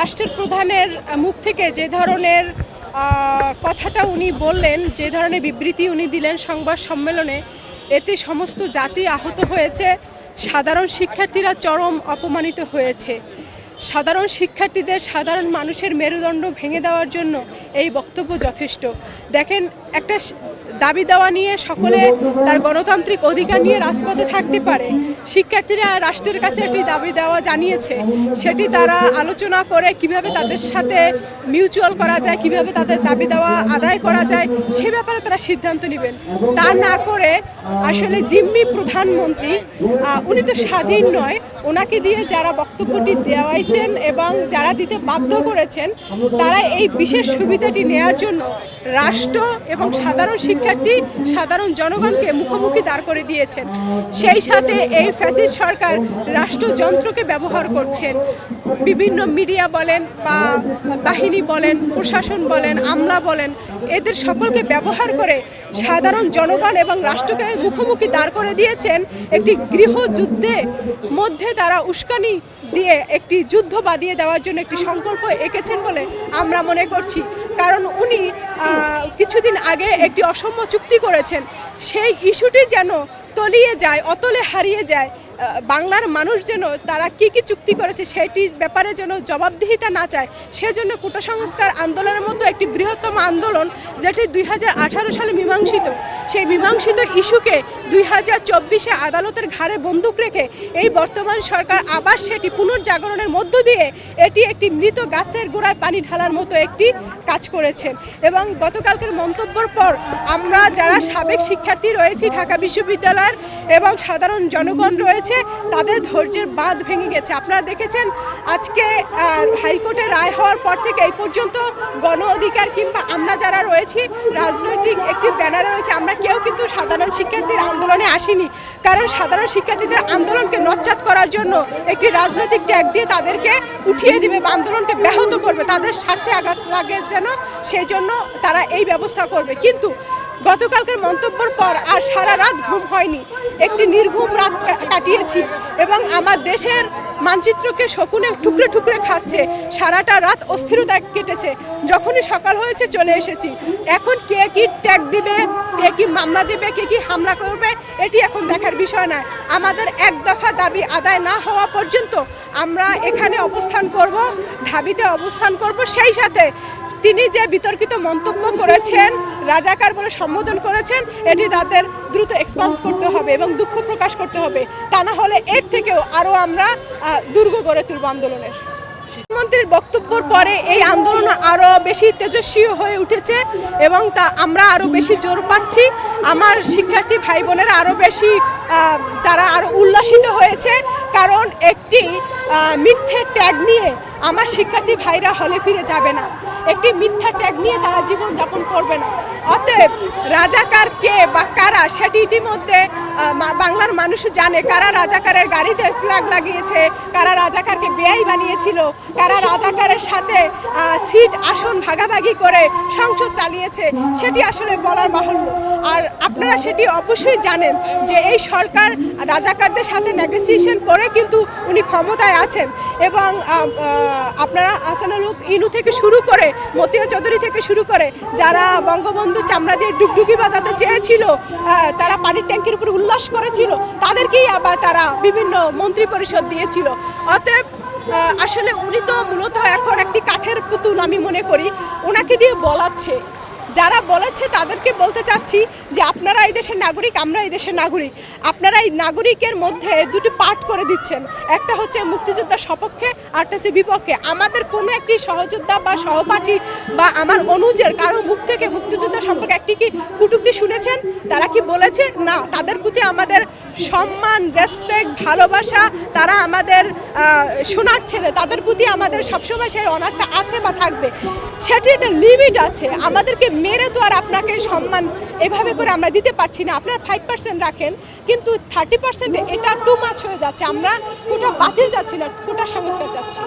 রাষ্ট্রের প্রধানের মুখ থেকে যে ধরনের কথাটা উনি বললেন, যে ধরনের বিবৃতি উনি দিলেন সংবাদ সম্মেলনে, এতে সমস্ত জাতি আহত হয়েছে, সাধারণ শিক্ষার্থীরা চরম অপমানিত হয়েছে। সাধারণ শিক্ষার্থীদের সাধারণ মানুষের মেরুদণ্ড ভেঙে দেওয়ার জন্য এই বক্তব্য যথেষ্ট। দেখেন, একটা দাবি দেওয়া নিয়ে সকলে তার গণতান্ত্রিক অধিকার নিয়ে রাজপথে থাকতে পারে শিক্ষার্থীরা রাষ্ট্রের কাছে একটি দাবি দেওয়া জানিয়েছে। সেটি তারা আলোচনা করে কীভাবে তাদের সাথে মিউচুয়াল করা যায়, কীভাবে তাদের দাবি দেওয়া আদায় করা যায়, সে ব্যাপারে তারা সিদ্ধান্ত নেবেন। তা না করে আসলে জিম্মি প্রধানমন্ত্রী উনি তো স্বাধীন নয়, ওনাকে দিয়ে যারা বক্তব্যটি দেওয়াইছেন এবং যারা দিতে বাধ্য করেছেন, তারা এই বিশেষ সুবিধাটি নেয়ার জন্য রাষ্ট্র এবং সাধারণ শিক্ষার্থী, সাধারণ জনগণকে মুখোমুখি দাঁড় করে দিয়েছেন। সেই সাথে এই ফ্যাসিস্ট সরকার রাষ্ট্রযন্ত্রকে ব্যবহার করছেন। বিভিন্ন মিডিয়া বলেন বা বাহিনী বলেন, প্রশাসন বলেন, আমলা বলেন, এদের সকলকে ব্যবহার করে সাধারণ জনগণ এবং রাষ্ট্রকে মুখোমুখি দাঁড় করে দিয়েছেন একটি গৃহযুদ্ধে মধ্যে তারা উস্কানি দিয়ে একটি যুদ্ধ বাদিয়ে দেওয়ার জন্য একটি সংকল্প এঁকেছেন বলে আমরা মনে করছি। কারণ উনি কিছুদিন আগে একটি অসম্য চুক্তি করেছেন। সেই ইস্যুটি যেন তলিয়ে যায় অতলে হারিয়ে যায়। বাংলার মানুষ যেন তারা কি কি চুক্তি করেছে সেটির ব্যাপারে যেন জবাবদিহিতা না চায়, সেজন্য কোটা সংস্কার আন্দোলনের মতো একটি বৃহত্তম আন্দোলন যেটি দুই হাজার আঠারো সালে মীমাংসিত। সেই মীমাংসিত ইস্যুকে দুই হাজার চব্বিশে আদালতের ঘাড়ে বন্দুক রেখে এই বর্তমান সরকার আবার সেটি পুনর্জাগরণের মধ্য দিয়ে এটি একটি মৃত গাছের গোড়ায় পানি ঢালার মতো একটি কাজ করেছেন। এবং গতকালকের মন্তব্যর পর আমরা যারা সাবেক শিক্ষার্থী রয়েছি ঢাকা বিশ্ববিদ্যালয়ের এবং সাধারণ জনগণ রয়েছে তাদের ধৈর্যের বাঁধ ভেঙে গেছে। আপনারা দেখেছেন, আজকে হাইকোর্টে রায় হওয়ার পর থেকে এই পর্যন্ত গণ অধিকার কিংবা আমরা যারা রয়েছি, রাজনৈতিক একটি ব্যানারে রয়েছে, আমরা কেউ কিন্তু সাধারণ শিক্ষার্থীর আন্দোলনে আসিনি। কারণ সাধারণ শিক্ষার্থীদের আন্দোলনকে নচ্ছাত করার জন্য একটি রাজনৈতিক ট্যাগ দিয়ে তাদেরকে উঠিয়ে দিবে বা আন্দোলনকে ব্যাহত করবে। তাদের স্বার্থে আঘাত লাগে যেন, সেই জন্য তারা এই ব্যবস্থা করবে। কিন্তু গতকালকের মন্তব্যর পর আর সারা রাত ঘুম হয়নি। একটি নির্ঘুম রাত কাটিয়েছি এবং আমার দেশের মানচিত্রকে শকুনে টুকরে টুকরে খাচ্ছে। সারাটা রাত অস্থিরতা কেটেছে। যখনই সকাল হয়েছে, চলে এসেছি। এখন কে কি ট্যাগ দিবে, কে কি মামলা দেবে, কে কি হামলা করবে, এটি এখন দেখার বিষয় নয়। আমাদের এক দফা দাবি আদায় না হওয়া পর্যন্ত আমরা এখানে অবস্থান করব, ঢাবিতে অবস্থান করব। সেই সাথে তিনি যে বিতর্কিত মন্তব্য করেছেন, রাজাকার বলে সম্বোধন করেছেন, এটি তাদের দ্রুত এক্সপান্স করতে হবে এবং দুঃখ প্রকাশ করতে হবে। তা না হলে এর থেকেও আরও আমরা দুর্গ গড়ে তুলব আন্দোলনের। মুখ্যমন্ত্রীর বক্তব্যের পরে এই আন্দোলন আরও বেশি তেজস্বী হয়ে উঠেছে এবং তা আমরা আরও বেশি জোর পাচ্ছি। আমার শিক্ষার্থী ভাই বোনেরা আরও বেশি তারা আরও উল্লাসিত হয়েছে। কারণ একটি মিথ্যে ট্যাগ নিয়ে আমার শিক্ষার্থী ভাইরা হলে ফিরে যাবে না। একটি মিথ্যা ট্যাগ নিয়ে তারা জীবন যাপন করবে না। অতএব রাজাকার কে বা কারা সেটি ইতিমধ্যে বাংলার মানুষ জানে কারা রাজাকারের গাড়িতে ফ্ল্যাগ লাগিয়েছে, কারা রাজাকারকে বেআই বানিয়েছিল, কারা রাজাকারের সাথে সিট আসন ভাগাভাগি করে সংসদ চালিয়েছে, সেটি আসলে বলার বাহুল্য। আর আপনারা সেটি অবশ্যই জানেন যে এই সরকার রাজাকারদের সাথে নেগোসিয়েশন করে কিন্তু উনি ক্ষমতায় আছেন এবং আপনারা আসানুল ইনু থেকে শুরু করে মতিয়া চৌধুরী থেকে শুরু করে, যারা বঙ্গবন্ধু চামড়া দিয়ে ডুগডুগি বাজাতে চেয়েছিল তারা পানির ট্যাঙ্কির উপর উল্লাস করেছিল, তাদেরকেই আবার তারা বিভিন্ন মন্ত্রী পরিষদ দিয়েছিল। অতএব আসলে উনি তো মূলত এখন একটি কাঠের পুতুল আমি মনে করি। ওনাকে দিয়ে বলাচ্ছে। যারা বলেছে তাদেরকে বলতে চাচ্ছি যে আপনারা এই দেশের নাগরিক, আমরা এই দেশের নাগরিক। আপনারা এই নাগরিকের মধ্যে দুটি পার্ট করে দিচ্ছেন। একটা হচ্ছে মুক্তিযোদ্ধার সপক্ষে আরটা হচ্ছে বিপক্ষে। আমাদের কোনো একটি সহযোদ্ধা বা সহপাঠী বা আমার অনুজের কারও মুখ থেকে মুক্তিযোদ্ধা সম্পর্কে একটি কি কুটুক্তি শুনেছেন? তারা কি বলেছে? না, তাদের প্রতি আমাদের সম্মান রেসপেক্ট ভালোবাসা তারা আমাদের সোনার ছেলে। তাদের প্রতি আমাদের সবসময় সেই অনারটা আছে বা থাকবে। সেটি একটা লিমিট আছে। আমাদেরকে মেরে তো আর আপনাকে সম্মান এভাবে করে আমরা দিতে পারছি না। আপনার ফাইভ পার্সেন্ট রাখেন, কিন্তু থার্টি পার্সেন্ট এটা টু মাছ হয়ে যাচ্ছে। আমরা কোটা বাতিল যাচ্ছি না, কোটা সংস্কার যাচ্ছি।